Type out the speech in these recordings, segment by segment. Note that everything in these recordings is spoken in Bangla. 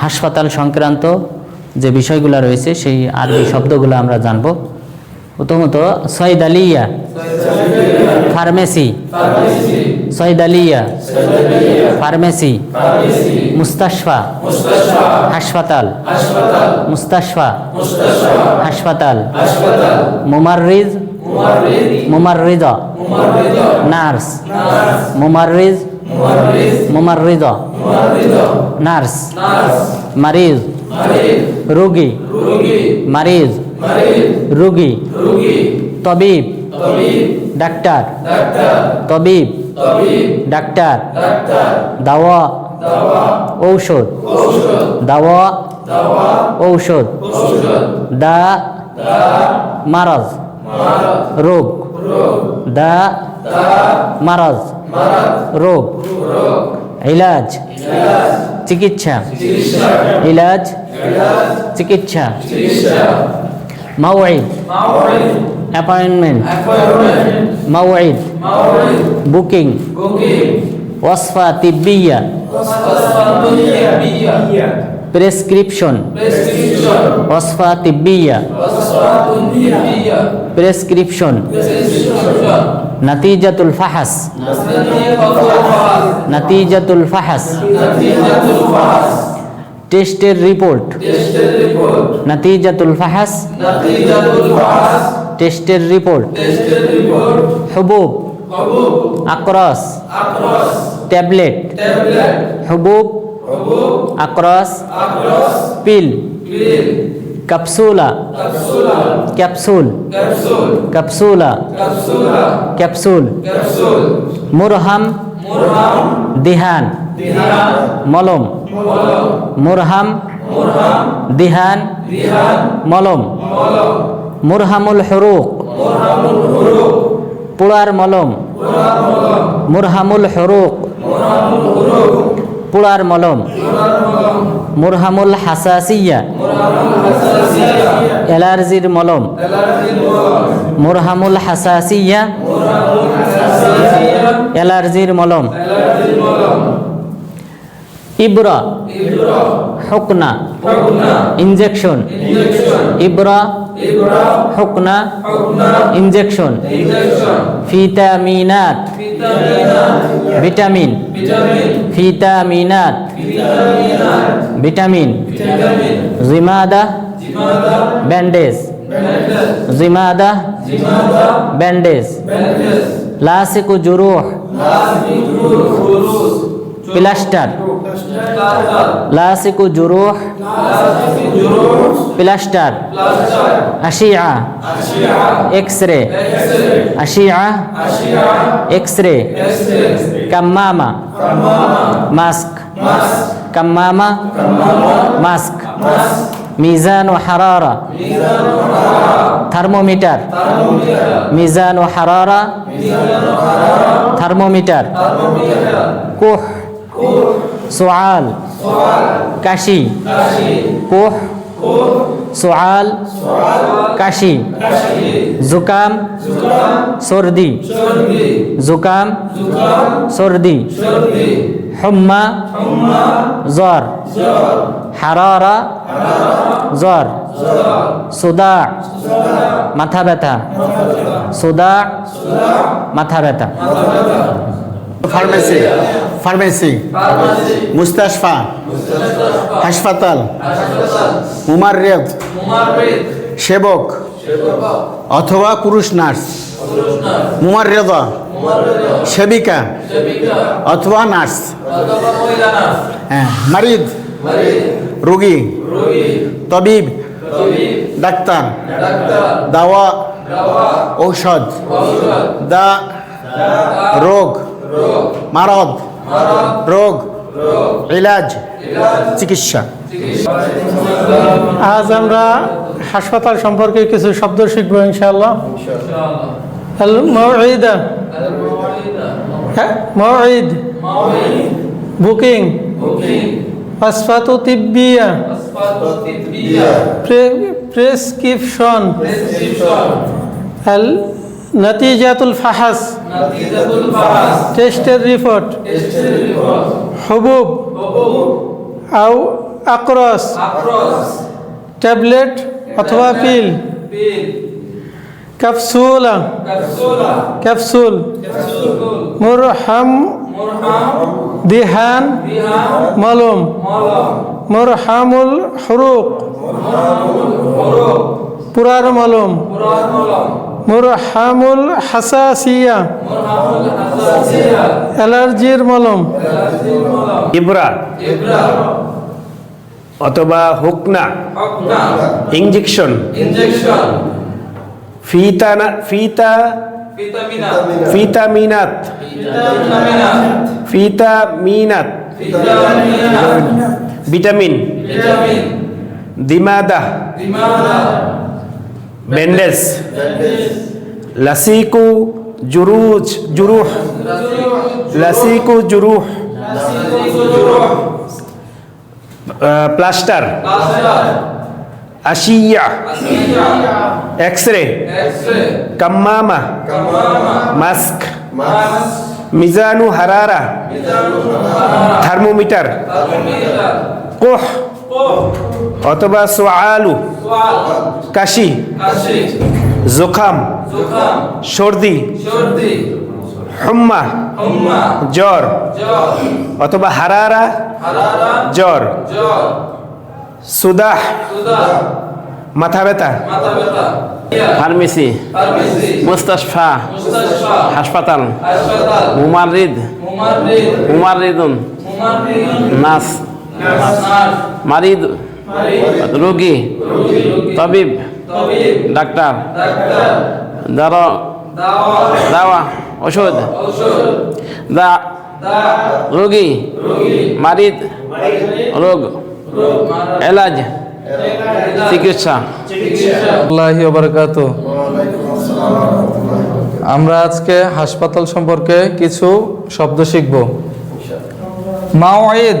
হাসপাতাল সংক্রান্ত যে বিষয়গুলো রয়েছে, সেই আরবি শব্দগুলো আমরা জানব। প্রথমত সৈদালিয়া ফার্মেসি। সৈদালিয়া ফার্মেসি। মুস্তাশফা। হাসপাতাল। মুস্তাশফা। হাসপাতাল। মুমাররিজ। মুমাররিজা। নার্স। মুমাররিজ। মুমাররিজা। নার্স, মারিজ, রোগী মারিজ, রোগী, তবিব, ডাক্তার তবিব, ডাক্তার, দাওয়া, ঔষধ দাওয়া, ঔষধ, দা, মারাজ, রোগ, দা, মারাজ, রোগ ইলাজ। চিকিৎসা। ইলাজ। চিকিৎসা। মাওয়াইদ। অ্যাপয়েন্টমেন্ট। মাওয়াইদ। বুকিং। ওয়াসফা তিব্বিয়া। প্রেসক্রিপশন। ওয়াসফা তিব্বিয়া। প্রেসক্রিপশন। নতিজাতুল ফাহাস। নতিজাতুল ফাহাস। টেস্টের রিপোর্ট। নতিজাতুল ফাহাস। টেস্টের রিপোর্ট। হুবুব। আকরস। ট্যাবলেট। হুবুব। আকরস পিল ক্যাপসুলা ক্যাপসুল ক্যাপসুলা ক্যাপসুল মুরহাম দিহান মলম মুরহাম দিহান মলম মুরহামুল হরুক পুরার মলম মুরহামুল হরুক পুরার মলম। মুরহামুল হাসাসিয়া। অ্যালার্জির মলম। মুরহামুল হাসাসিয়া। অ্যালার্জির মলম। ইবরা। হুকনা। ইনজেকশন। ইবরা। হুকনা ইনজেকশন ফিতামিনাত ভিটামিন ফিতামিনাত ভিটামিন জিমাদা ব্যান্ডেজ জিমাদা ব্যান্ডেজ লাসিকু জুরুহ। প্লাস্টার লাসিকু জুরুহ প্লাস্টার আশিয়া এক্স রে আশিয়া এক্স রে কাম্মামা মাস্ক কাম্মামা মাস্ক মিজান ও হারারা থার্মোমিটার মিজান ও হারারা থার্মোমিটার কুহ সোয়াল, কাশি, কুহ, সোয়াল, কাশি, জুকাম, সর্দি জুকাম, সর্দি, হুম্মা, জ্বর, হারারা, জ্বর, সুদা, মাথা ব্যথা, সুদা, মাথা ব্যথা। ফার্মেসি ফার্মেসি মুস্তাশফা হাসপাতাল মুমাররেদ সেবক অথবা পুরুষ নার্স মুমাররেদা সেবিকা অথবা নার্স হ্যাঁ মারিদ রোগী তবিব ডাক্তার দাওয়া ঔষধ দা রোগ মারদ। রোগ। ইলাজ। চিকিৎসা। আজ আমরা হাসপাতাল সম্পর্কে কিছু শব্দ শিখব ইনশাআল্লাহ। আল মৌঈদা হ্যাঁ? মৌঈদ বুকিং। আসফাতু তিব্বিয়া। প্রেসক্রিপশন। আল নতিজাতুল ফাহাস। টেস্টের রিপোর্ট হুবুব আউ আক্রস ট্যাবলেট অথবা পিল ক্যাপসুলা ক্যাপসুল মুরহাম দিহান মলম মুরহামুল হরুক পুরার মলম মুরহামুল হাসাসিয়া। অ্যালার্জির মলম। ইব্রা। অথবা হুকনা। Injection injection. ফিতা ফিতা ভিটামিনা ফিতামিনাত। ফিতামিনাত। ভিটামিন। ভিটামিন। দিমাদা। ব্যান্ডেজ লাসিকু জুরুজ জুরুহ লাসিকু জুরুহ প্লাস্টার আশিয়া এক্সরে কাম্মামা মাস্ক মাস মিজানু হারারা থার্মোমিটার কোহ অথবা সোয়ালু কাশি জোখাম সর্দি সর্দি হুম্মা হুম্মা জ্বর জ্বর অথবা হারারা হারারা জ্বর জ্বর সুদাহ সুদা মাথা ব্যথা মাথা ব্যথা ফার্মেসি মুস্তাশফা হাসপাতাল মুমারিদ মুমারিদুন নাস মারিদ রোগী? রোগী তবিব? তবিব ডাক্তার? দারা? দাওয়া? ওষুধ? দা? দা রোগী? রোগী মারিদ? রোগ? রোগ এলাজ? চিকিৎসা? চিকিৎসা আল্লাহি ওবরকাত আমরা আজকে হাসপাতাল সম্পর্কে কিছু শব্দ শিখব। মাওয়াইদ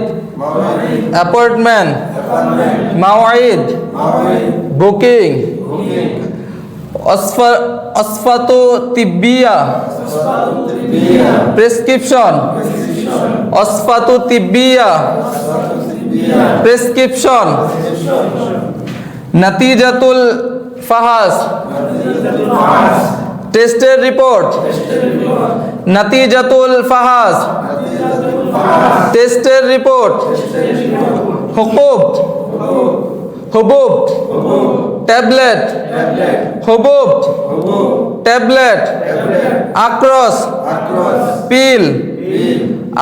অ্যাপয়েন্টমেন্ট। মাওয়াইদ বুকিং অসফাত তিব্বিয়া, প্রেসক্রিপশন অসফাত তিব্বিয়া, প্রেসক্রিপশন, নতিজাতুল ফাহাস, টেস্টের রিপোর্ট, নতিজাতুল ফাহাস, টেস্টের রিপোর্ট হুকুব হুবুব ট্যাবলেট। হুবুব ট্যাবলেট। আক্রস পিল।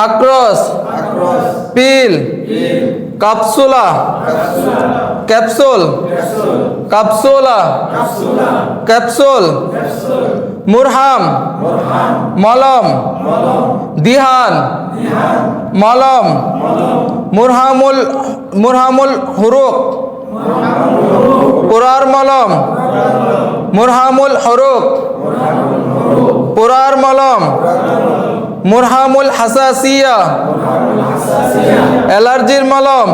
আক্রস পিল। কাপসুলা। ক্যাপসুল। কাপসুলা। ক্যাপসুল। মুরহাম, মলম, দিহান, মলম, মুরহামুল মুরহামুল হুরুক, পুরার মলম, মুরহামুল হরুক, পুরার মলম, মুরহামুল হাসাসিয়া অ্যালার্জির মলম